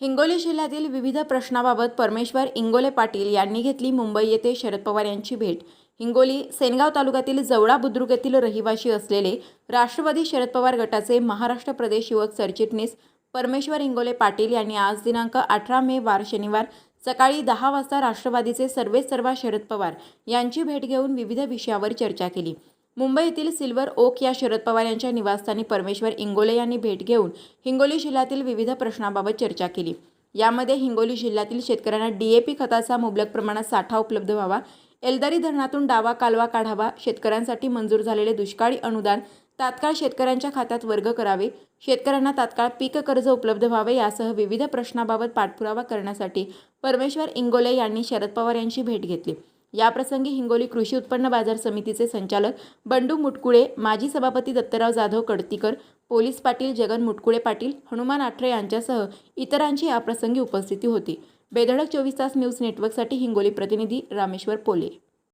हिंगोली जिल्ह्यातील विविध प्रश्नाबाबत परमेश्वर इंगोले पाटील यांनी घेतली मुंबई येथे शरद पवार यांची भेट. हिंगोली सेनगाव तालुक्यातील जवळा बुद्रुक येथील रहिवासी असलेले राष्ट्रवादी शरद पवार गटाचे महाराष्ट्र प्रदेश युवक सरचिटणीस परमेश्वर इंगोले पाटील यांनी आज दिनांक अठरा मे वार शनिवार सकाळी दहा वाजता राष्ट्रवादीचे सर्वे सर्वा शरद पवार यांची भेट घेऊन विविध विषयावर चर्चा केली. मुंबईतील सिल्वर ओक या शरद पवार यांच्या निवासस्थानी परमेश्वर इंगोले यांनी भेट घेऊन हिंगोली जिल्ह्यातील विविध प्रश्नाबाबत चर्चा केली. यामध्ये हिंगोली जिल्ह्यातील शेतकऱ्यांना डीएपी खताचा मुबलक प्रमाणात साठा उपलब्ध व्हावा एलदारी धरणातून डावा कालवा काढावा शेतकऱ्यांसाठी मंजूर झालेले दुष्काळी अनुदान तात्काळ शेतकऱ्यांच्या खात्यात वर्ग करावे शेतकऱ्यांना तात्काळ पीक कर्ज उपलब्ध व्हावे यासह विविध प्रश्नाबाबत पाठपुरावा करण्यासाठी परमेश्वर इंगोले यांनी शरद पवार यांची भेट घेतली. याप्रसंगी हिंगोली कृषी उत्पन्न बाजार समितीचे संचालक बंडू मुटकुळे माजी सभापती दत्तराव जाधव कडतीकर पोलीस पाटील जगन मुटकुळे पाटील हनुमान आठरे यांच्यासह इतरांची याप्रसंगी उपस्थिती होती. बेधडक चोवीस तास न्यूज नेटवर्कसाठी हिंगोली प्रतिनिधी रामेश्वर पोले.